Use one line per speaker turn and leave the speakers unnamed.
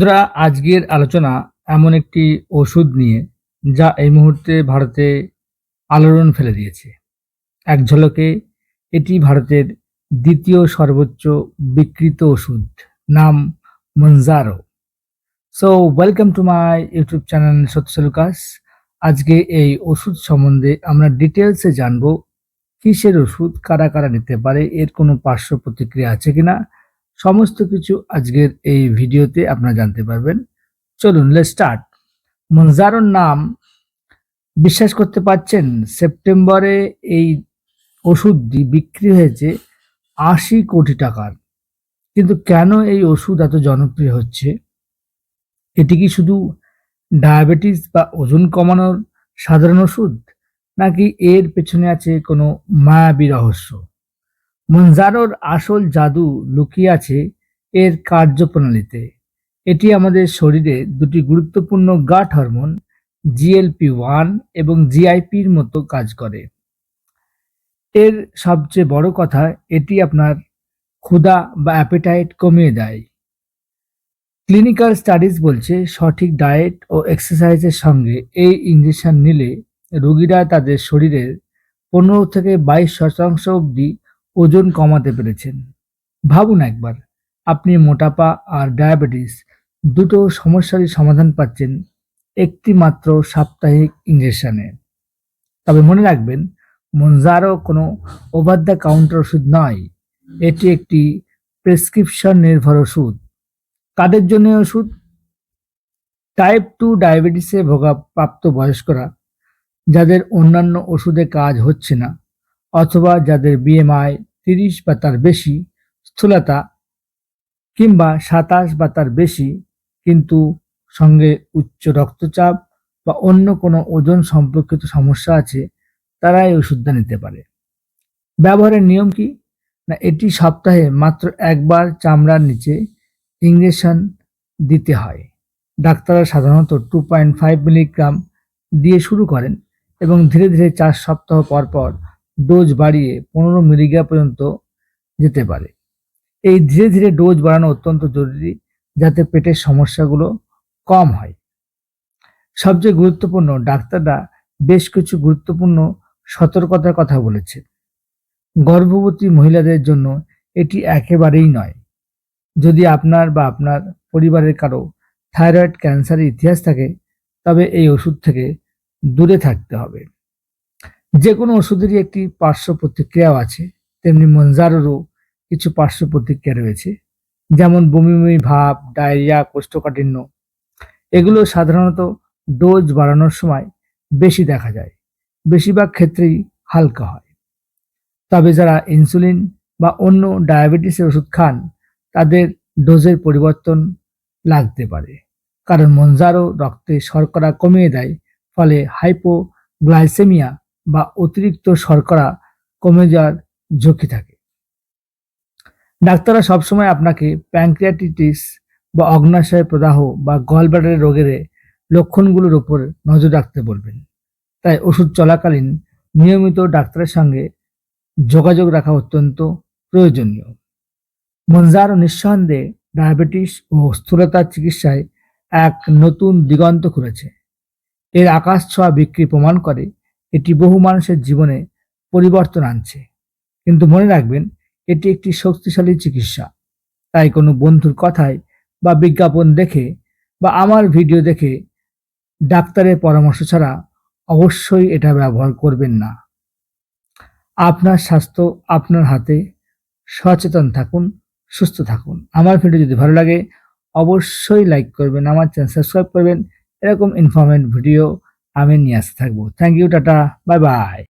বন্ধুরা, আজকের আলোচনা এমন একটি ওষুধ নিয়ে যা এই মুহূর্তে ভারতে আলোড়ন ফেলে দিয়েছে। এক ঝলকে এটি ভারতের দ্বিতীয় সর্বোচ্চ বিকৃত ওষুধ, নাম Mounjaro so welcome to my YouTube channel সত্যসলুকাস আজকে এই ওষুধ সম্বন্ধে আমরা ডিটেলসে জানব, কিসের ওষুধ, কারা কারা নিতে পারে, এর কোনো পার্শ্ব প্রতিক্রিয়া আছে কিনা সমস্ত কিছু আজকের এই ভিডিওতে আপনারা জানতে পারবেন। চলুন লে স্টার্ট মনজারোর নাম বিশ্বাস করতে পারছেন, সেপ্টেম্বরে এই ওষুধটি বিক্রি হয়েছে আশি কোটি টাকার। কিন্তু কেন এই ওষুধ এত জনপ্রিয় হচ্ছে? এটি কি শুধু ডায়াবেটিস বা ওজন কমানোর সাধারণ ওষুধ, নাকি এর পেছনে আছে কোনো মায়াবী রহস্য? মনজারোর আসল জাদু লুকিয়ে আছে এর কার্যপ্রণালীতে। এটি আমাদের শরীরে দুটি গুরুত্বপূর্ণ গাট হরমোন জিএলপি ওয়ান এবং জিআইপির মতো কাজ করে। এর সবচেয়ে বড় কথা, এটি আপনার ক্ষুধা বা অ্যাপেটাইট কমিয়ে দেয়। ক্লিনিক্যাল স্টাডিজ বলছে সঠিক ডায়েট ও এক্সারসাইজের সঙ্গে এই ইঞ্জেকশন নিলে রোগীরা তাদের শরীরের পনেরো থেকে বাইশ শতাংশ অবধি ওজন কমাতে পেরেছেন। ভাবুন একবার, আপনি মোটাপা আর ডায়াবেটিস দুটো সমস্যারই সমাধান পাচ্ছেন একটি মাত্র সাপ্তাহিক ইঞ্জেকশনে তবে মনে রাখবেন, মনজারও কোনো ওভার দ্য কাউন্টার ওষুধ নয়। এটি একটি প্রেসক্রিপশন নির্ভর ওষুধ। কাদের জন্য ওষুধ? টাইপ টু ডায়াবেটিসে ভোগা প্রাপ্ত বয়স্করা, যাদের অন্যান্য ওষুধে কাজ হচ্ছে না, অথবা যাদের বিএমআই তিরিশ বা তার বেশি স্থূলতা কিংবা সাতাশ বা তার বেশি কিন্তু সঙ্গে উচ্চ রক্তচাপ বা অন্য কোনো ওজন সম্পর্কিত সমস্যা আছে তারা এই ওষুধটা নিতে পারে। ব্যবহারের নিয়ম কি? না, এটি সপ্তাহে মাত্র একবার চামড়ার নিচে ইঞ্জেকশন দিতে হয়। ডাক্তাররা সাধারণত টু পয়েন্ট ফাইভ মিলিগ্রাম দিয়ে শুরু করেন এবং ধীরে ধীরে চার সপ্তাহ পর পর ডোজ বাড়িয়ে পনেরো মিলিগ্রাম পর্যন্ত যেতে পারে। এই ধীরে ধীরে ডোজ বাড়ানো অত্যন্ত জরুরি যাতে পেটের সমস্যাগুলো কম হয়। সবচেয়ে গুরুত্বপূর্ণ ডাক্তাররা বেশ কিছু গুরুত্বপূর্ণ সতর্কতার কথা বলেছে। গর্ভবতী মহিলাদের জন্য এটি একেবারেই নয়। যদি আপনার বা আপনার পরিবারের কারও থাইরয়েড ক্যান্সারের ইতিহাস থাকে, তবে এই ওষুধ থেকে দূরে থাকতে হবে। যে কোনো ওষুধেরই একটি পার্শ্ব প্রতিক্রিয়াও আছে, তেমনি মঞ্জারেরও কিছু পার্শ্ব প্রতিক্রিয়া রয়েছে, যেমন বমি বমি ভাব, ডায়রিয়া, কোষ্ঠকাঠিন্য। এগুলো সাধারণত ডোজ বাড়ানোর সময় বেশি দেখা যায়, বেশিরভাগ ক্ষেত্রেই হালকা হয়। তবে যারা ইনসুলিন বা অন্য ডায়াবেটিসের ওষুধ খান, তাদের ডোজের পরিবর্তন লাগতে পারে, কারণ মঞ্জারও রক্তে শর্করা কমিয়ে দেয়, ফলে হাইপোগ্লাইসেমিয়া বা অতিরিক্ত শর্করা কমে যাওয়ার ঝুঁকি থাকে। ডাক্তাররা সবসময় আপনাকে প্যাঙ্ক্রিয়াটিটিস বা অগ্নাশয় প্রদাহ বা গলব্লাডারের রোগের লক্ষণগুলোর উপর নজর রাখতে বলবেন। তাই ওষুধ চলাকালীন নিয়মিত ডাক্তারের সঙ্গে যোগাযোগ রাখা অত্যন্ত প্রয়োজনীয়। মঞ্জার নিঃসন্দেহে ডায়াবেটিস ও স্থূলতার চিকিৎসায় এক নতুন দিগন্ত খুলেছে। এর আকাশ ছোঁয়া বিক্রি প্রমাণ করে এটি বহু মানুষের জীবনে পরিবর্তন আনছে। কিন্তু মনে রাখবেন, এটি একটি শক্তিশালী চিকিৎসা। তাই কোনো বন্ধুর কথায় বা বিজ্ঞাপন দেখে বা আমার ভিডিও দেখে ডাক্তারের পরামর্শ ছাড়া অবশ্যই এটা ব্যবহার করবেন না। আপনার স্বাস্থ্য আপনার হাতে। সচেতন থাকুন, সুস্থ থাকুন। আমার ভিডিও যদি ভালো লাগে, অবশ্যই লাইক করবেন, আমার চ্যানেল সাবস্ক্রাইব করবেন। এরকম ইনফরমেন্ট ভিডিও আমি নিয়ে আসতে থাকব। Thank you tata. Bye bye